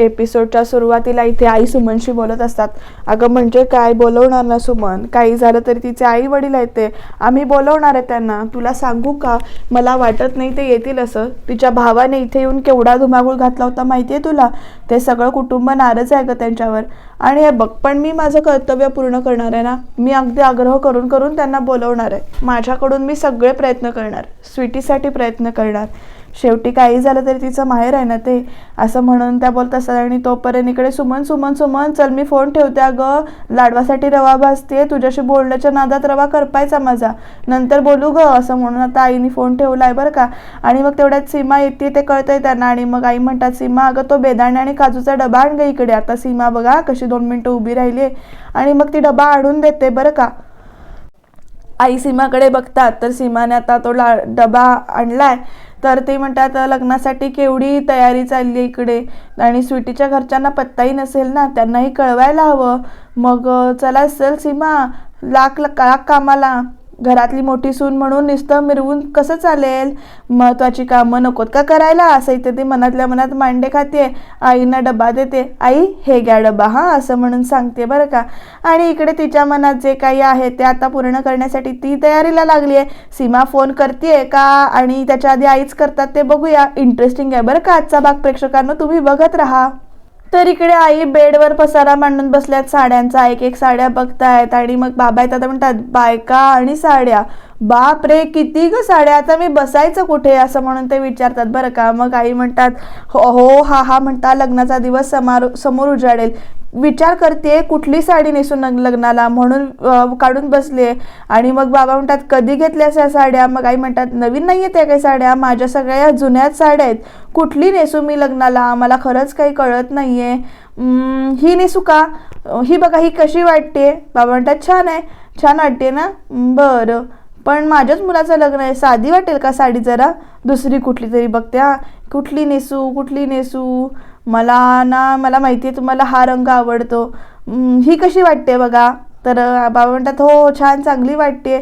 एपिसोडच्या सुरुवातीला इथे आई सुमनशी बोलत असतात. अगं म्हणजे काय? बोलवणार ना सुमन? काही झालं तरी तिचे आई वडील आहेत ते. आम्ही बोलवणार आहे त्यांना. तुला सांगू का? मला वाटत नाही ते येतील असं. तिच्या भावाने इथे येऊन केवढा धुमाकूळ घातला होता माहिती आहे तुला? ते सगळं कुटुंब नाराज आहे गं त्यांच्यावर. आणि हे बघ पण मी माझं कर्तव्य पूर्ण करणार आहे ना? मी अगदी आग्रह करून करून त्यांना बोलवणार आहे. माझ्याकडून मी सगळे प्रयत्न करणार. स्वीटीसाठी प्रयत्न करणार. शेवटी काही झालं तरी तिचं माहेर आहे ना ते असं म्हणून त्या बोलत असतात. आणि तोपर्यंत इकडे सुमन सुमन सुमन चल मी फोन ठेवते अगं. लाडवासाठी रवा भाजते तुझ्याशी बोलण्याच्या नादात रवा करपायचा माझा. नंतर बोलू ग असं म्हणून आता आईने फोन ठेवलाय बरं का. आणि मग तेवढ्यात सीमा येते ते कळतंय त्यांना. आणि मग आई म्हणतात सीमा अगं तो बेदाणे आणि काजूचा डबा आण ग इकडे. आता सीमा बघा कशी दोन मिनटं उभी राहिली आणि मग ती डबा आणून देते बरं का. आई सीमाकडे बघतात तर सीमाने आता तो ला डबा आणलाय. तर ते म्हणतात लग्नासाठी केवढी तयारी चालली आहे इकडे? आणि स्वीटीच्या घरच्यांना पत्ताही नसेल ना? त्यांनाही कळवायला हवं. मग चला असेल सीमा. लाख लाख कामाला. घरातली मोठी सून म्हणून नुसतं मिरवून कसं चालेल? महत्त्वाची कामं नकोत का करायला? असं इथे ती मनातल्या मनात मांडे खाते. आईना डबा देते. आई हे घ्या डबा हां असं म्हणून सांगते बरं का. आणि इकडे तिच्या मनात जे काही आहे ते आता पूर्ण करण्यासाठी ती तयारीला लागली आहे. सीमा फोन करते का? आणि त्याच्या आधी आईच करतात ते बघूया. इंटरेस्टिंग आहे बरं का आजचा भाग प्रेक्षकांना. तुम्ही बघत राहा. तर इकडे आई बेडवर पसारा मांडून बसल्यात. साड्यांचा एक एक साड्या बघतायत आणि मग बाबा येतात. म्हणतात बायका आणि साड्या. बाप रे किती ग साड्या. आता मी बसायचं कुठे? असं म्हणून ते विचारतात. बरं का? मग आई म्हणतात हो हो हा हा म्हणता लग्नाचा दिवस समारो समोर उजाडेल. विचार करते कुठली साडी नेसून लग- लग्नाला म्हणून काढून बसले. आणि मग बाबा म्हणतात कधी घेतल्यास या साड्या? मग आई म्हणतात नवीन नाही आहेत त्या काही साड्या. माझ्या सगळ्या जुन्याच साड्या आहेत. कुठली नेसू मी लग्नाला? मला खरंच काही कळत नाही आहे ही नेसू का? ही बघा ही कशी वाटते? बाबा म्हणतात छान आहे. छान वाटते ना? बरं. पण माझ्याच मुलाचं लग्न आहे. साधी वाटेल का साडी जरा? दुसरी कुठली तरी बघते हां. कुठली नेसू कुठली नेसू? मला ना मला माहिती आहे तुम्हाला हा रंग आवडतो. ही कशी वाटते बघा? तर बाबा म्हणतात हो छान चांगली वाटते.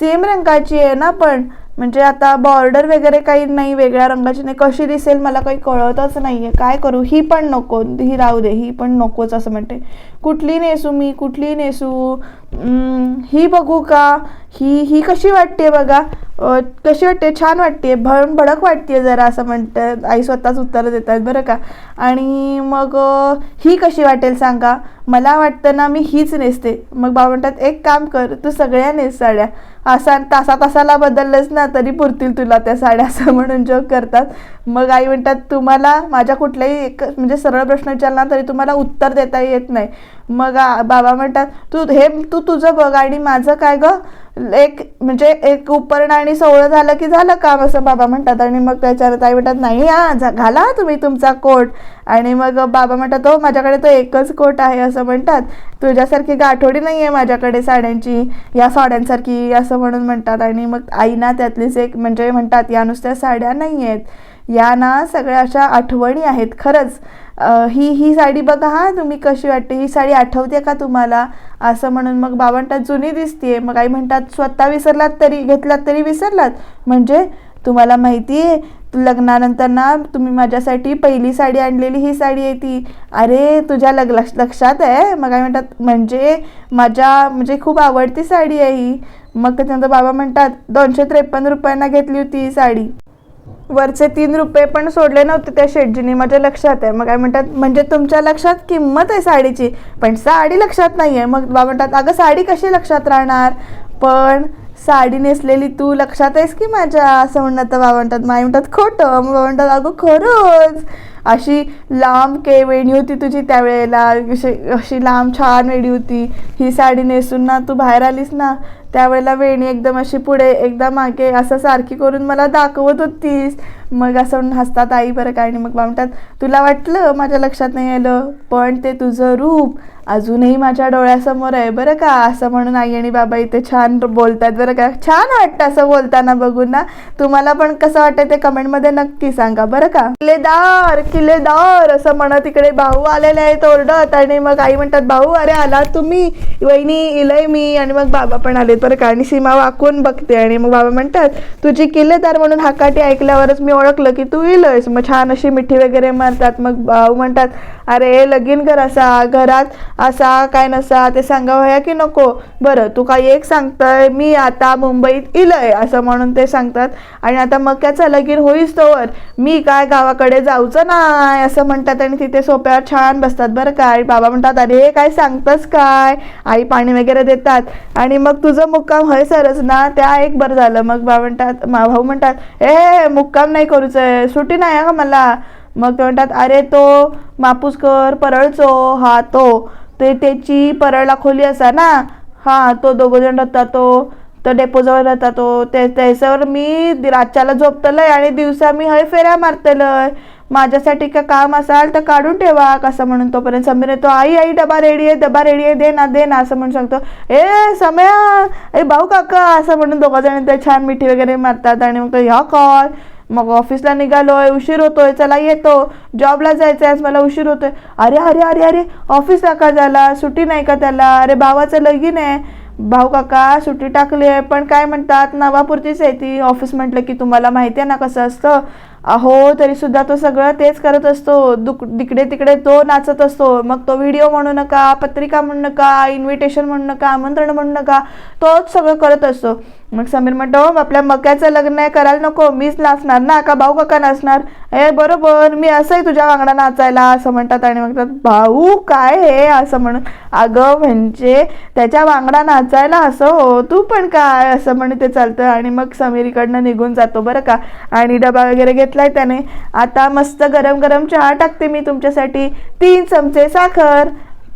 सेम रंगाची आहे ना पण म्हणजे आता बॉर्डर वगैरे काही नाही वेगळ्या रंगाची नाही. कशी दिसेल मला काही कळतच नाही आहे काय करू? ही पण नको. ही राहू दे. ही पण नकोच असं म्हणते. कुठली नेसू मी? कुठली नेसू? ही बघू का? ही ही कशी वाटते बघा? कशी वाटते? छान वाटते. भण भडक वाटते जरा असं म्हणतात आई स्वतःच उत्तरं देत आहेत बरं का? आणि मग ही कशी वाटेल सांगा? मला वाटतं ना मी हीच नेसते. मग बाबा म्हणतात एक काम कर. तू सगळ्या नेस साड्या. असा तासा तासाला बदललंच ना तरी पुरतील तुला त्या साड्या असं म्हणून जोक करतात. मग आई म्हणतात तुम्हाला माझ्या कुठल्याही एक म्हणजे सरळ प्रश्न विचारला तरी तुम्हाला उत्तर देता येत नाही. मग बाबा म्हणतात तू हे तू तुझं बघ आणि माझं काय ग? एक म्हणजे एक उपर्ण आणि सोहळं झालं की झालं काम असं बाबा म्हणतात. आणि मग त्याच्यावर आई म्हणतात नाही हा झा- घाला तुम्ही तुमचा कोट. आणि मग बाबा म्हणतात हो माझ्याकडे तो एकच कोट आहे असं म्हणतात. तुझ्यासारखी गाठोडी नाही आहे माझ्याकडे साड्यांची या साड्यांसारखी असं म्हणून म्हणतात. आणि मग आईना त्यातलीच एक म्हणजे म्हणतात या नुसत्या साड्या नाही आहेत या ना सगळ्या अशा आठवणी आहेत खरंच. ही ही साडी बघा हा तुम्ही कशी वाटते? ही साडी आठवते का तुम्हाला? असं म्हणून मग बाबा म्हणतात जुनी दिसते मग आई म्हणतात स्वतः विसरलात तरी घेतलात तरी विसरलात. म्हणजे तुम्हाला माहिती आहे लग्नानंतर ना तुम्ही माझ्यासाठी पहिली साडी आणलेली ही साडी आहे ती. अरे तुझ्या लग लक्ष- लक्षात आहे? मग आई म्हणतात म्हणजे माझ्या म्हणजे खूप आवडती साडी आहे ही. मग त्याच्यानंतर बाबा म्हणतात दोनशे त्रेपन्न रुपयांना घेतली होती ही साडी. वरचे तीन रुपये पण सोडले नव्हते त्या शेटजीने माझ्या लक्षात आहे. मग काय म्हणतात म्हणजे तुमच्या लक्षात किंमत आहे साडीची? पण साडी लक्षात नाही आहे मग बाबा म्हणतात अगं साडी कशी लक्षात राहणार? पण साडी नेसलेली तू लक्षात आहेस की माझ्या? असं म्हणणं तर बाबा म्हणतात. माई म्हणतात खोटं. मग बाबा म्हणतात अगं खरंच. अशी लांब के वेणी होती तुझी त्यावेळेला. अशी अशी लांब छान वेणी होती. ही साडी नेसून ना तू बाहेर आलीस ना त्यावेळेला वेणी एकदम अशी पुढे एकदा मागे असं सारखी करून मला दाखवत होतीस. मग असं म्हणून हसतात आई बरं काय आणि मग म्हणतात तुला वाटलं माझ्या लक्षात नाही आलं पण ते तुझं रूप अजूनही माझ्या डोळ्यासमोर आहे बरं का? असं म्हणून आई आणि बाबा इथे छान बोलतात बरं का. छान वाटतं असं बोलताना बघून ना. तुम्हाला पण कसं वाटतं ते कमेंटमध्ये नक्की सांगा बरं का. किल्लेदार किल्लेदार असं म्हणत इकडे भाऊ आलेले आहेत ओरडत आणि मग आई म्हणतात भाऊ अरे आला तुम्ही. वहिनी इलय मी. आणि मग बाबा पण आलेत बरं का. आणि सीमा वाकून बघते आणि मग बाबा म्हणतात तुझी किल्लेदार म्हणून हाकाटी ऐकल्यावरच मी ओळखलं की तू इलस. मग छान अशी मिठी वगैरे मारतात मग भाऊ म्हणतात अरे लगीन कर असा घरात असा काय नसा ते सांगावया की नको? बरं तू काय एक सांगतंय मी आता मुंबईत इलंय असं म्हणून ते सांगतात. आणि आता मक्याचं लगीन होईस तोवर. मी काय गावाकडे जाऊचं नाही असं म्हणतात आणि तिथे सोप्यावर छान बसतात. बरं का? आणि बाबा म्हणतात अरे काय सांगतस काय? आई पाणी वगैरे देतात. आणि मग तुझं मुक्काम हय सरच ना? त्या एक बरं झालं. मग बाबा म्हणतात मा- भाऊ म्हणतात ए मुक्काम नाही करूचं आहे सुट्टी नाही आहे का मला. मग ते म्हणतात अरे तो मापूसकर परळचो हा तो. ते त्याची परळला खोली असा ना? हा तो दोघं जण राहतात तो तर डेपोजवळ राहतात तो ते त्याच्यावर मी रातच्याला झोपतलंय आणि दिवसा मी हय फेऱ्या मारतलंय. माझ्यासाठी का काम असाल तर काढून ठेवा कसं म्हणून तोपर्यंत समीर येतो आई आई डबा रेडी आहे डबा रेडी आहे दे ना दे ना असं म्हणून सांगतो. ए सम्या ए भाऊ काका असं म्हणून दोघं जण ते छान मिठी वगैरे मारतात आणि मग ह्या कॉल मग ऑफिसला निघालोय उशीर होतोय चला येतो. जॉबला जायचं आहे मला उशीर होतोय. अरे अरे अरे अरे ऑफिसला का झाला सुट्टी नाही का त्याला? अरे भावाचं लगीन आहे. भाऊ काका सुट्टी टाकली आहे पण काय म्हणतात नावापुरतीच आहे ती ऑफिस म्हटलं की तुम्हाला माहिती आहे ना कसं असतं? अहो तरी सुद्धा तो सगळं तेच करत असतो. दुक तिकडे तिकडे तो नाचत असतो. मग तो व्हिडिओ म्हणू नका पत्रिका म्हणू नका इन्व्हिटेशन म्हणू नका आमंत्रण म्हणू नका तोच सगळं करत असतो. मग समीर म्हणतो आपल्या मक्याचं लग्न आहे करायला नको मीच नाचणार ना का भाऊ काका नाचणार? ए बरोबर मी असंही तुझ्या वांगडा नाचायला असं म्हणतात आणि म्हणतात भाऊ काय हे? असं म्हणून अगं म्हणजे त्याच्या वांगडा नाचायला असं हो तू पण काय? असं म्हणून ते चालतं आणि मग समीर इकडनं निघून जातो बरं का? आणि डबा वगैरे घेतलाय त्याने. आता मस्त गरम गरम चहा टाकते मी तुमच्यासाठी तीन चमचे साखर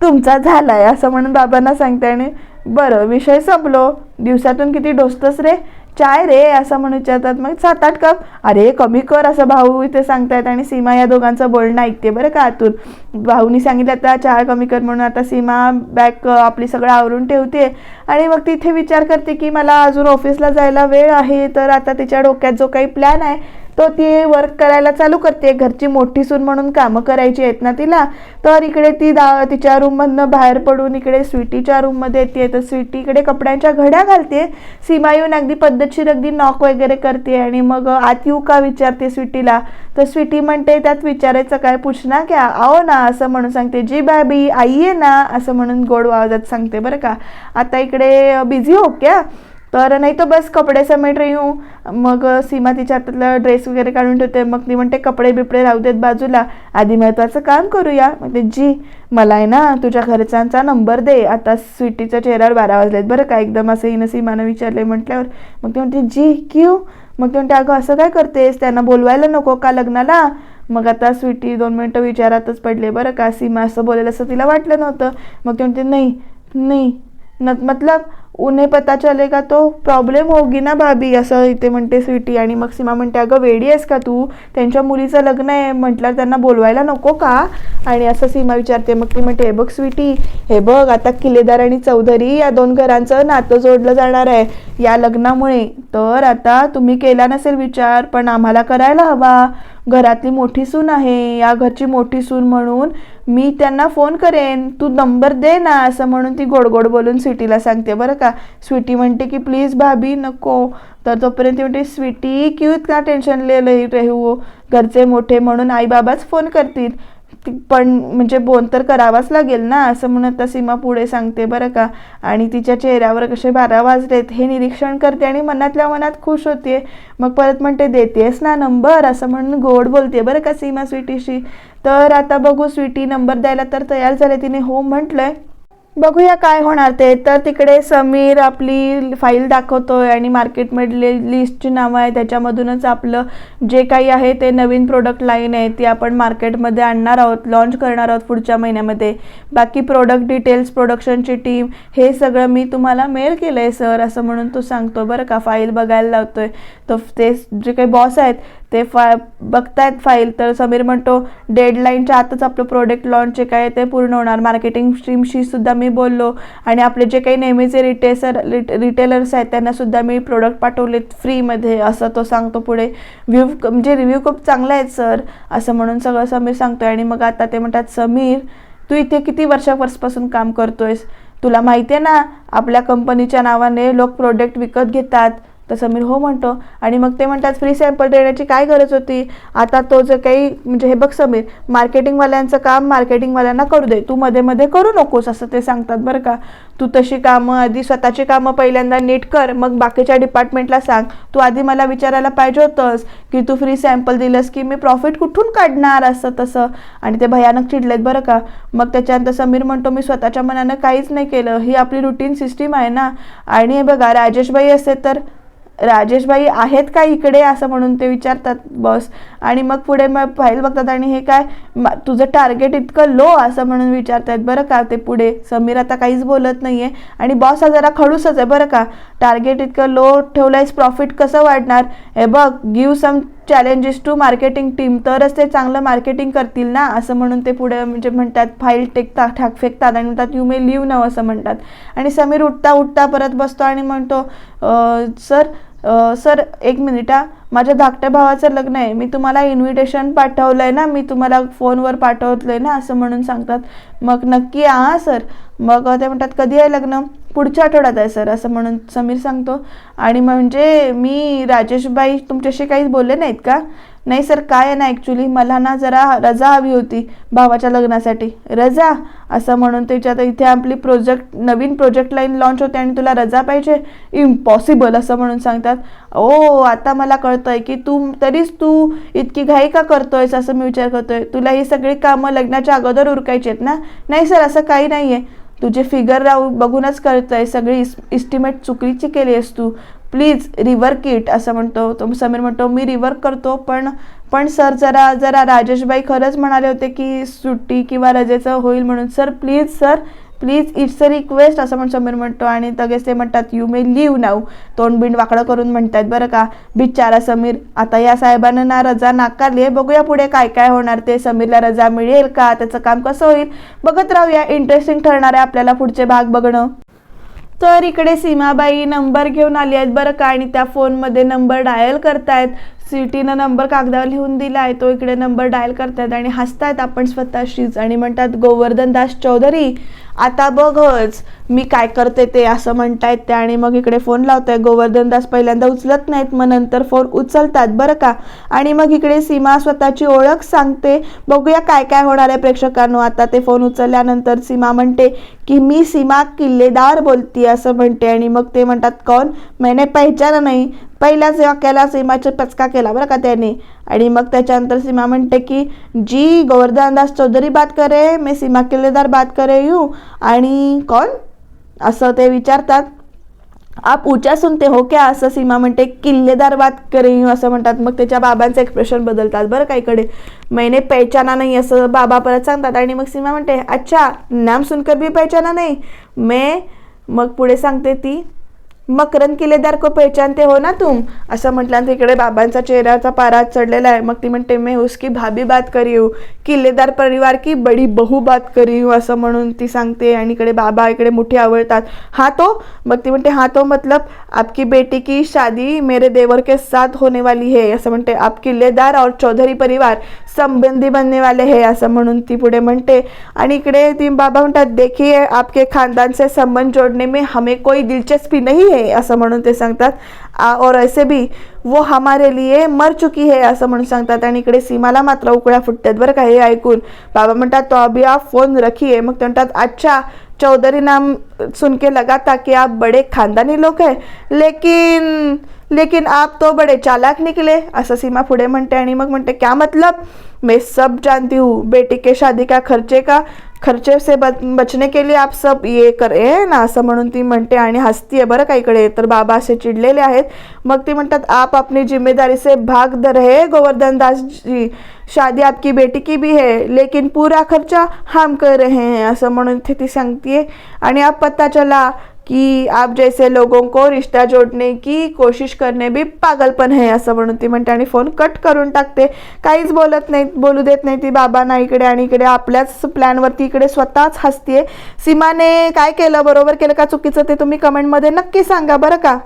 तुमचा झालाय असं म्हणून बाबांना सांगते आणि बरं विषय संपलो. दिवसातून किती डोसतस रे? चाय रे असं म्हणून विचारतात. मग सात आठ कप. अरे कमी कर असं भाऊ इथे सांगतायत आणि सीमा या दोघांचं बोलणं ऐकते बरं का आतून. भाऊनी सांगितलं आता चहा कमी कर म्हणून आता सीमा बॅग आपली सगळं आवरून ठेवते. आणि मग तिथे विचार करते की मला अजून ऑफिसला जायला वेळ आहे तर आता तिच्या डोक्यात जो काही प्लॅन आहे तो ती वर्क करायला चालू करते. घरची मोठी सून म्हणून कामं करायची आहेत ना तिला. तर इकडे ती दा तिच्या रूममधनं बाहेर पडून इकडे स्वीटीच्या रूममध्ये येते. तर स्वीटी इकडे कपड्यांच्या घड्या घालते. सीमा येऊन अगदी पद्धतशीर अगदी नॉक वगैरे करते आणि मग आत येऊ का विचारते स्वीटीला? तर स्वीटी म्हणते त्यात विचारायचं काय? पूछना क्या? आओ ना असं म्हणून सांगते. जी बाबी आई आहे ना असं म्हणून गोड आवाजात सांगते बरं का. आता इकडे बिझी हो क्या? तर नाही तर बस कपडे समेट रही हूँ. मग सीमा तिच्या हातातलं ड्रेस वगैरे काढून ठेवते. मग ती म्हणते कपडे बिपडे राहू देत बाजूला. आधी महत्त्वाचं काम करूया. मग ते जी मला आहे ना तुझ्या घरच्यांचा नंबर दे. आता स्वीटीच्या चेहऱ्यावर बारा वाजलेत बरं का. एकदम असं हिनं सीमानं विचारले म्हटल्यावर. मग ती म्हणते जी क्यू? मग ती म्हणते अगं असं काय करतेस? त्यांना बोलवायला नको का लग्नाला? मग आता स्वीटी दोन मिनटं विचारातच पडले. बरं का सीमा असं बोलेल असं तिला वाटलं नव्हतं. मग ती म्हणते नाही नाही. न मतलब उन्हें पता चलेगा तो प्रॉब्लेम होगी ना भाभी असं इथे म्हणते स्वीटी आणि मग सीमा म्हणते अगं वेडी आहेस का तू? त्यांच्या मुलीचं लग्न आहे. म्हटलं त्यांना बोलवायला नको का? आणि असं सीमा विचारते मग ती म्हणते हे बघ स्वीटी हे बघ आता किल्लेदार आणि चौधरी या दोन घरांचं नातं जोडलं जाणार आहे. या लग्नामुळे तर आता तुम्ही केला नसेल विचार पण आम्हाला करायला हवा. घरातली मोठी सून आहे या घरची मोठी सून म्हणून मी त्यांना फोन करेन. तू नंबर दे ना असं म्हणून ती गोड गोड बोलून स्वीटीला सांगते. बरं का? स्वीटी म्हणते की प्लीज भाभी नको. तर तोपर्यंत ती म्हणते स्वीटी क्यू इतका टेन्शन ले लई रेहू हो? घरचे मोठे म्हणून आई बाबाच फोन करतील. पण म्हणजे बोन तर करावाच लागेल ना? असं म्हणून आता सीमा पुढे सांगते बरं का. आणि तिच्या चेहऱ्यावर कसे बारा वाजलेत हे निरीक्षण करते आणि मनातल्या मनात खुश होते मग परत म्हणते देतेस ना नंबर? असं म्हणून गोड बोलते बरं का सीमा स्वीटीशी. तर आता बघू स्वीटी नंबर द्यायला तर तयार झाले. तिने हो म्हटलंय. बघूया काय होणार ते. तर तिकडे समीर आपली फाईल दाखवतोय आणि मार्केटमधले लिस्टची नावं आहे त्याच्यामधूनच आपलं जे काही आहे ते नवीन प्रोडक्ट लाईन आहे ती आपण मार्केटमध्ये आणणार आहोत लॉन्च करणार आहोत पुढच्या महिन्यामध्ये. बाकी प्रोडक्ट डिटेल्स प्रोडक्शनची टीम हे सगळं मी तुम्हाला मेल केलं आहे सर असं म्हणून तो सांगतो बरं का. फाईल बघायला लावतोय. तर ते जे काही बॉस आहेत ते फा बघतायत फाईल तर समीर म्हणतो डेडलाईनच्या आतच आपलं प्रोडक्ट लॉन्च जे काय ते पूर्ण होणार. मार्केटिंग स्ट्रीमशी सुद्धा मी बोललो. आणि आपले जे काही नेहमीचे रिटेसर रिटेलर्स आहेत त्यांनासुद्धा मी प्रोडक्ट पाठवलेत फ्रीमध्ये असं तो सांगतो पुढे. व्ह्यू म्हणजे रिव्ह्यू खूप चांगला आहे सर असं म्हणून सगळं समीर सांगतोय. आणि मग आता ते म्हणतात समीर तू इथे किती वर्षापासून काम करतोयस? तुला माहिती आहे ना आपल्या कंपनीच्या नावाने लोक प्रोडक्ट विकत घेतात. तर समीर हो म्हणतो. आणि मग ते म्हणतात फ्री सॅम्पल देण्याची काय गरज होती? आता तो जर काही म्हणजे हे बघ समीर मार्केटिंगवाल्यांचं काम मार्केटिंगवाल्यांना करू दे. तू मध्ये मध्ये करू नकोस असं ते सांगतात बरं का. तू तशी कामं आधी स्वतःची कामं पहिल्यांदा नीट कर. मग बाकीच्या डिपार्टमेंटला सांग. तू आधी मला विचारायला पाहिजे होतंस की तू फ्री सॅम्पल दिलंस की मी प्रॉफिट कुठून काढणार? असं तसं. आणि ते भयानक चिडलेत बरं का. मग त्याच्यानंतर समीर म्हणतो मी स्वतःच्या मनानं काहीच नाही केलं. ही आपली रुटीन सिस्टीम आहे ना. आणि बघा राजेशबाई असते तर राजेशबाई आहेत का इकडे असं म्हणून ते विचारतात बॉस आणि मग पुढे मग फाईल बघतात आणि हे काय तुझं टार्गेट इतकं लो असं म्हणून विचारतात. बरं का ते पुढे? समीर आता काहीच बोलत नाही आहे आणि बॉस हा जरा खडूसच आहे बरं का? टार्गेट इतकं लो ठेवलंयस प्रॉफिट कसं वाढणार? हे बघ give some challenges to marketing team तरच ते चांगलं मार्केटिंग करतील ना? असं म्हणून ते पुढे म्हणजे म्हणतात फाईल टेकता ठाक फेकतात आणि म्हणतात यू मे लिव्ह नाव असं म्हणतात. आणि समीर उठता उठता परत बसतो आणि म्हणतो सर सर एक मिनिट हा. माझ्या धाकट्या भावाचं लग्न आहे. मी तुम्हाला इन्व्हिटेशन पाठवलं आहे ना मी तुम्हाला फोनवर पाठवलं आहे ना असं म्हणून सांगतात. मग नक्की हां सर. मग ते म्हणतात कधी आहे लग्न? पुढच्या आठवड्यात आहे सर असं म्हणून समीर सांगतो. आणि म्हणजे मी राजेशबाई तुमच्याशी काहीच बोलले नाहीत का? नाही सर काय आहे ना ॲक्च्युली मला ना जरा रजा हवी होती भावाच्या लग्नासाठी. रजा असं म्हणून त्याच्यात इथे आपली प्रोजेक्ट नवीन प्रोजेक्ट लाईन लॉन्च होते आणि तुला रजा पाहिजे? इम्पॉसिबल असं म्हणून सांगतात. ओ आता मला कळतंय की तू तरीच तू इतकी घाई का करतोयस असं मी विचार करतोय. तुला ही सगळी कामं लग्नाच्या अगोदर उरकायची आहेत ना? नाही सर असं काही नाही आहे तुझे फिगर राहू बघूनच कळतंय सगळी इस्टिमेट चुकीची केली आहेस तू. प्लीज रिवर्क इट असं म्हणतो. तो समीर म्हणतो मी रिवर्क करतो पण पण सर जरा जरा राजेशबाई खरंच म्हणाले होते की सुट्टी किंवा रजेचं होईल म्हणून. Sir please sir please it's a request असं म्हणून समीर म्हणतो आणि लगेच ते म्हणतात यू मे लिव्ह नाव तोंडबिंड वाकडं करून म्हणतात बरं का. बिचारा समीर आता या साहेबांना ना रजा नाकारली आहे. बघूया पुढे काय काय होणार ते. समीरला रजा मिळेल का? त्याचं काम कसं होईल? बघत राहूया. इंटरेस्टिंग ठरणार आहे आपल्याला पुढचे भाग बघणं. तर इकडे सीमाबाई नंबर घेऊन आली आहेत बरं का आणि त्या फोनमध्ये नंबर डायल करतायत. सिटीनं नंबर कागदावर लिहून दिला आहे तो इकडे नंबर डायल करतात आणि हसतायत आपण स्वतःशीच. आणि म्हणतात गोवर्धन दास चौधरी आता बघच मी काय करते ते असं म्हणतायत ते आणि मग इकडे फोन लावताय गोवर्धन दास पहिल्यांदा उचलत नाहीत मग नंतर फोन उचलतात बरं का? आणि मग इकडे सीमा स्वतःची ओळख सांगते. बघूया काय काय होणार आहे प्रेक्षकांनो. आता ते फोन उचलल्यानंतर सीमा म्हणते की मी सीमा किल्लेदार बोलती असं म्हणते. आणि मग ते म्हणतात कौन? मैने पहचाना नाही. पहिल्याच वाक्याला सीमाचा पचका केला बरं का त्याने. आणि मग त्याच्यानंतर सीमा म्हणते की जी गोवर्धनदास चौधरी बात करे मी सीमा किल्लेदार बात करे यू. आणि कौन असं ते विचारतात. आप ऊंचा सुनते हो क्या? असं सीमा म्हणते किल्लेदार बात करे यूं असं म्हणतात. मग त्याच्या बाबांचं एक्सप्रेशन बदलतात बरं का इकडे. मैने पहचाना नाही असं बाबा परत सांगतात. आणि मग सीमा म्हणते अच्छा नाम सुनकर भी पहचाना नाही. मे मग पुढे सांगते ती मकरन किल्लेदार को पहचानते हो ना तुम? असं म्हटल्यानंतर इकडे बाबांचा चेहऱ्याचा पारा चढलेला आहे. मग ती म्हणते मैं उसकी भाभी बात करी हूँ. किल्लेदार परिवार की बडी बहू बात करी हो असं म्हणून ती सांगते आणि इकडे बाबा इकडे मोठे आवडतात हा तो? मग ती म्हणते हा तो मतलब आपकी बेटी की शादी मेरे देवर के साथ होने वाली है असं म्हणते. आप किल्लेदार और चौधरी परिवार संबंधी बनने वाले है असं म्हणून ती पुढे म्हणते. आणि इकडे ती बाबा म्हणतात देखिए आपके खानदान से संबंध जोड़ने में हमें कोई दिलचस्पी नहीं है असं म्हणून ते सांगतात. और ऐसे भी वो हमारे लिए मर चुकी है असं म्हणून सांगतात. आणि इकडे सीमाला मात्र उकड्या फुटतात बरं का हे ऐकून. बाबा म्हणतात तो अभी आप फोन रखिए. मग ते म्हणतात अच्छा चौधरी नाम सुन के लगा था कि आप बड़े खानदानी लोग हैं. लेकिन लेकिन आप तो बड़े चालाक निकले असं सीमा पुढे म्हणते आणि मग म्हणते क्या मतलब? मैं सब जानती हूँ बेटी के शादी का खर्चे का खर्चे से बच बचने के लिए आप सब ये करे ना असं म्हणून ती म्हणते आणि हसतीये बरं का इकडे. तर बाबा असे चिडलेले आहेत. मग ती म्हणतात आप अपनी जिम्मेदारी से भाग द रहे गोवर्धन दास जी शादी आपकी बेटी की भी है लेकिन पूरा खर्चा हम कर रहे हैं असं म्हणून ती ती सांगते आणि आप पता चला की आप जैसे लोगों को रिश्ता जोडणे की कोशिश करणे बी पागलपण आहे असं म्हणून ती म्हणते. आणि फोन कट करून टाकते. काहीच बोलत नाही बोलू देत नाही ती बाबांना इकडे आणि इकडे. आपल्याच प्लॅनवरती इकडे स्वतःच हसतीये. सीमाने काय केलं बरोबर केलं का चुकीचं ते तुम्ही कमेंटमध्ये नक्की सांगा बरं का?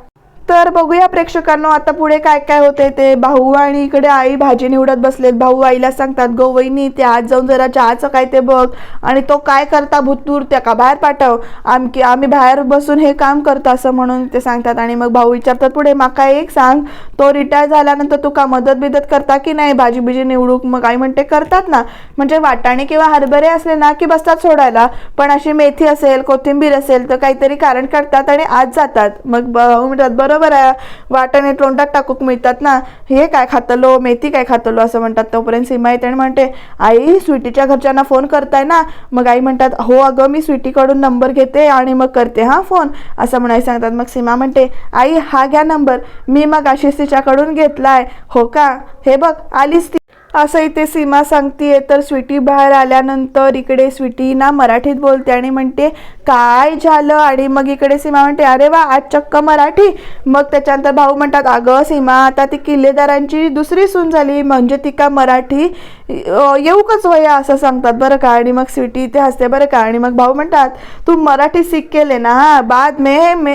तर बघूया प्रेक्षकांनो आता पुढे काय काय होते ते. भाऊ आणि इकडे आई भाजी निवडत बसलेत. भाऊ आईला सांगतात गो वहिनी ते आज जाऊन जरा चहाचं काय ते बघ. आणि तो काय करता भूतूर त्या का बाहेर पाठव. आमकी आम्ही बाहेर बसून हे काम करतो असं म्हणून ते सांगतात. आणि मग भाऊ विचारतात पुढे माका एक सांग तो रिटायर झाल्यानंतर तू का मदत बिदत करता की नाही? भाजी बिजी निवडूक? मग आई म्हणते करतात ना. म्हणजे वाटाणे किंवा हरभरे असले ना की बसतात सोडायला. पण अशी मेथी असेल कोथिंबीर असेल तर काहीतरी कारण करतात आणि आज जातात. मग भाऊ म्हणतात बरोबर आहे. वाटाणे तोंडात टाकूक मिळतात ना. हे काय खातलो मेथी काय खातलो असं म्हणतात. तोपर्यंत सीमा येते आणि म्हणते आई स्वीटीच्या घरच्यांना फोन करताय ना. मग आई म्हणतात हो अगं मी स्वीटीकडून नंबर घेते आणि मग करते हा फोन असं म्हणायला सांगतात. मग सीमा म्हणते आई हा घ्या नंबर मी मग आशिष तिच्याकडून घेतलाय. हो का? हे बघ आलीच ती. असं इथे सीमा सांगतीये. तर स्वीटी बाहेर आल्यानंतर इकडे स्वीटी ना मराठीत बोलते आणि म्हणते काय झालं? आणि मग इकडे सीमा म्हणते अरे वा आज चक्क मराठी. मग त्याच्यानंतर भाऊ म्हणतात अगं सीमा आता ती किल्लेदारांची दुसरी सून झाली म्हणजे ती का मराठी? येऊकच वया असं सांगतात बरं का? आणि मग स्वीटी इथे हसते बरं का? आणि मग भाऊ म्हणतात तू मराठी सीख केले ना बाद मे, मे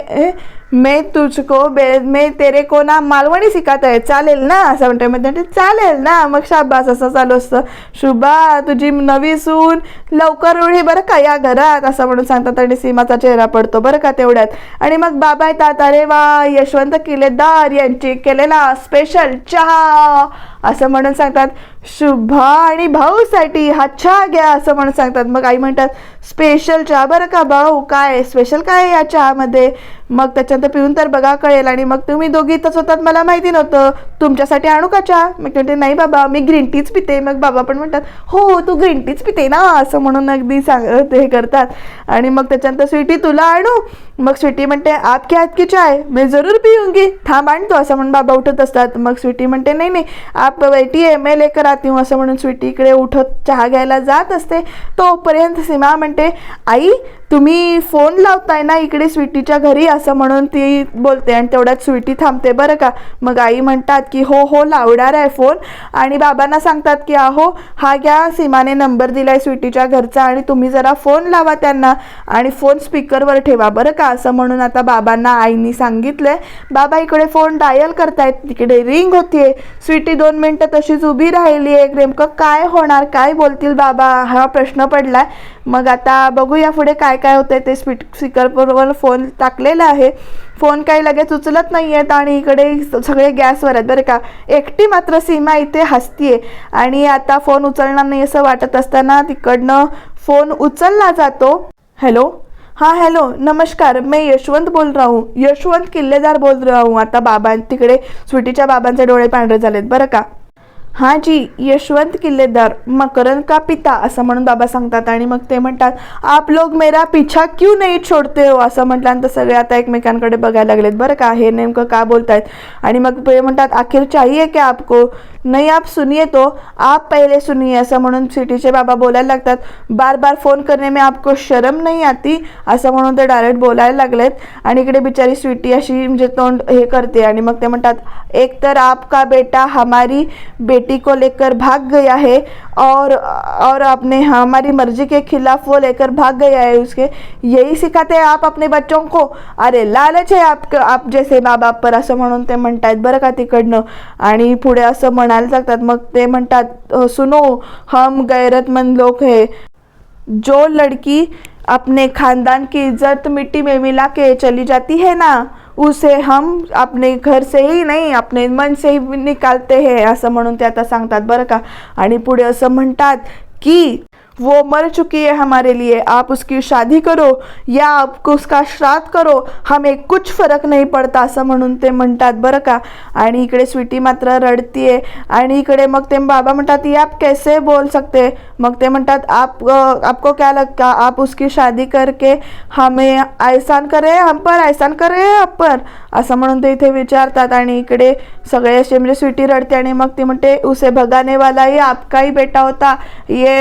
मे तुझको बे मे तेरे को ना मालवणी शिकत आहे चालेल ना? असं म्हणते मग त्यांनी म्हणते, चालेल ना. मग शाबास असं चालू असतं. शुभा तुझी नवी सून लवकर उडी बरं का? या घरात असं म्हणून सांगतात आणि सीमाचा चेहरा पडतो बरं का? तेवढ्यात. आणि मग बाबा येतात. अरे वा यशवंत किल्लेदार यांची केलेला स्पेशल चहा. असं म्हणून सांगतात शुभा आणि भाऊसाठी हा चहा घ्या असं म्हणून सांगतात. मग आई म्हणतात स्पेशल चहा बरं का भाऊ? काय स्पेशल काय आहे या चहामध्ये? मग त्याच्यानंतर पिऊन तर बघा कळेल आणि मग तुम्ही दोघी इथंच होतात मला माहिती नव्हतं तुमच्यासाठी आणू का चहा? मग म्हणते नाही बाबा मी ग्रीन टीच पिते. मग बाबा पण म्हणतात हो तू ग्रीन टीच पिते ना असं म्हणून अगदी सांग ते करतात. आणि मग त्याच्यानंतर स्वीटी तुला आणू? मग स्वीटी म्हणते आपके हात की चाय? मी जरूर पिऊंगी. थांब आणतो असं म्हणून बाबा उठत असतात. मग स्वीटी म्हणते नाही नाही आप बैठिए मैं लेकर आती हूँ असं म्हणून स्वीटी इकडे उठत चहा घ्यायला जात असते. तोपर्यंत सीमा म्हणते आई तुम्ही फोन लावताय ना इकडे स्वीटीच्या घरी असं म्हणून ती बोलते आणि तेवढ्यात स्वीटी थांबते बरं का. मग आई म्हणतात की हो हो लावणार आहे फोन. आणि बाबांना सांगतात की अहो हा घ्या सीमाने नंबर दिलाय स्वीटीच्या घरचा आणि तुम्ही जरा फोन लावा त्यांना आणि फोन स्पीकरवर ठेवा बरं का असं म्हणून आता बाबांना आईनी सांगितलंय. बाबा इकडे फोन डायल करतायत तिकडे रिंग होतीये. स्वीटी दोन मिनटं तशीच उभी राहिली आहे नेमकं काय होणार काय बोलतील बाबा हा प्रश्न पडलाय. मग आता बघूया पुढे काय काय होतंय ते स्पीट स्पीकरबरोबर फोन टाकलेला आहे. फोन काही लगेच उचलत नाही आहेत आणि इकडे सगळे गॅसवर आहेत बरं का. एकटी मात्र सीमा इथे हसतीये. आणि आता फोन उचलणार नाही असं वाटत असताना तिकडनं फोन उचलला जातो. हॅलो? हां हॅलो. नमस्कार. मी यशवंत बोल रहा. हूँ यशवंत किल्लेदार बोल रहा. हूँ आता बाबां तिकडे स्वीटीच्या बाबांचे डोळे पांढरे झालेत. बरं का? हा जी यशवंत किल्लेदार मकरन का पिता असं म्हणून बाबा सांगतात आणि मग ते म्हणतात आप लोग मेरा पीछा क्यों नहीं छोडते हो? असं म्हटल्यानंतर सगळे आता एकमेकांकडे बघायला लागलेत. बरं का हे नेमकं का बोलतायत? आणि मग ते म्हणतात अखेर चाहिए क्या आपको? नाही आप सुनिये तो आप पहिले सुनिये असं म्हणून सिटीचे बाबा बोलायला लागतात. बार बार फोन करने में आपको शरम नहीं आती? असं म्हणून ते डायरेक्ट बोलायला लागलेत. आणि इकडे बिचारी स्वीटी अशी म्हणजे तोंड हे करते आणि मग ते म्हणतात एक तर आपका बेटा हमारी बेटी को लेकर भाग गया है और और अपने हमारी मर्जी के खिलाफ वो लेकर भाग गया है उसके। यही सिखाते हैं आप अपने बच्चों को। अरे लालच है आप आप जैसे माँ बाप पर असं म्हणून ते म्हणतायत बरं का तिकडनं? आणि पुढे असं म्हणायला लागतात मग ते म्हणतात सुनो हम गैरतमंद लोक है। जो लड़की अपने खानदान की इज्जत मिट्टी में मिला के चली जाती है ना उसे हम अपने घर से ही नहीं अपने मन से ही निकालते हे असं म्हणून ते आता सांगतात बरं का. आणि पुढे असं म्हणतात की वो मर चुकी है हमारे लिए। आप उसकी शादी करो या आप उसका श्राद्ध करो हमें कुछ फरक नहीं पडता असं म्हणून ते म्हणतात बरं का? आणि इकडे स्वीटी मात्र रडतीये. आणि इकडे मग ते बाबा म्हणतात ये आप कैसे बोल सकते? मग ते म्हणतात आप आपको क्या लगता? आप उसकी शादी करके हमें ऐसान करे हम पर ऐसान करे आप पर? असं म्हणून ते इथे विचारतात. आणि इकडे सगळे असे म्हणजे स्वीटी रडते आणि मग ती म्हणते उसे भगाने वाला ही आपका ही बेटा होता. ये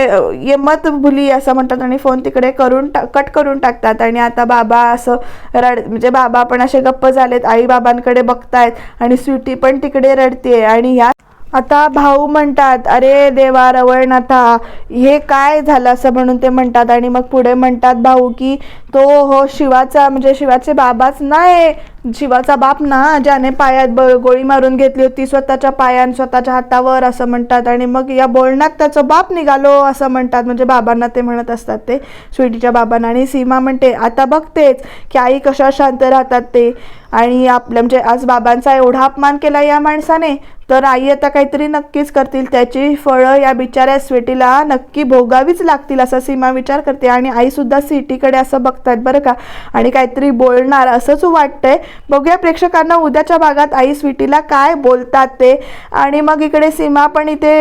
ये मत भुली असं म्हणतात आणि फोन तिकडे करून टा कट करून टाकतात. आणि आता बाबा असं रड म्हणजे बाबा पण असे गप्प झालेत आई बाबांकडे बघतायत आणि स्वीटी पण तिकडे रडते आणि ह्या आता भाऊ म्हणतात अरे देवा रवळनाथा हे काय झालं? असं म्हणून ते म्हणतात. आणि मग पुढे म्हणतात भाऊ की तो हो शिवाचा म्हणजे शिवाचे बाबाच नाही शिवाचा बाप ना ज्याने पायात ब गोळी मारून घेतली होती स्वतःच्या पायान स्वतःच्या हातावर असं म्हणतात. आणि मग या बोलण्यात त्याचं बाप निघालो असं म्हणतात. म्हणजे बाबांना ते म्हणत असतात ते स्वीटीच्या बाबांना. आणि सीमा म्हणते आता बघतेच की आई कशा शांत राहतात ते. आणि आपल्या म्हणजे आज बाबांचा एवढा अपमान केला या माणसाने तर आई आता काहीतरी नक्कीच करतील. त्याची फळं या बिचाऱ्या स्वीटीला नक्की भोगावीच लागतील असा सीमा विचार करते. आणि आई सुद्धा सिटीकडे असं बघतात बरं का? आणि काहीतरी बोलणार असंच वाटतंय. बघूया प्रेक्षकांना उद्याच्या भागात आई स्वीटीला काय बोलतात ते. आणि मग इकडे सीमा पण इथे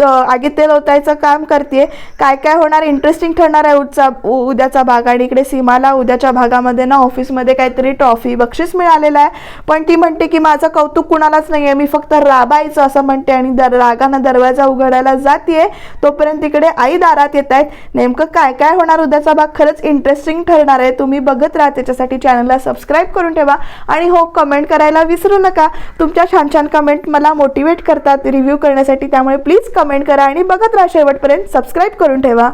अ, आगीत तेल ओतायचं काम करते काय काय होणार? इंटरेस्टिंग ठरणार आहे उद्याचा उद्याचा भाग. आणि इकडे सीमाला उद्याच्या भागामध्ये ना ऑफिसमध्ये काहीतरी ट्रॉफी बक्षीस मिळालेलं आहे. पण ती म्हणते की माझं कौतुक कुणालाच नाही आहे मी फक्त राबायचं असं म्हणते आणि दर रागानं दरवाजा उघडायला जाते तोपर्यंत तिकडे आई दारात येत आहेत नेमकं काय काय होणार उद्याचा भाग? खरंच इंटरेस्टिंग इंटरेस्टिंग ठरणार आहे. तुम्ही बघत राहा त्याच्यासाठी चॅनलला सबस्क्राईब करून ठेवा. आणि हो कमेंट करायला विसरू नका. तुमच्या छान छान कमेंट मला मोटिवेट करतात. रिव्ह्यू करण्यासाठी त्यामुळे प्लीज कमेंट करा आणि बघत राहा शेवटपर्यंत सबस्क्राईब करून ठेवा.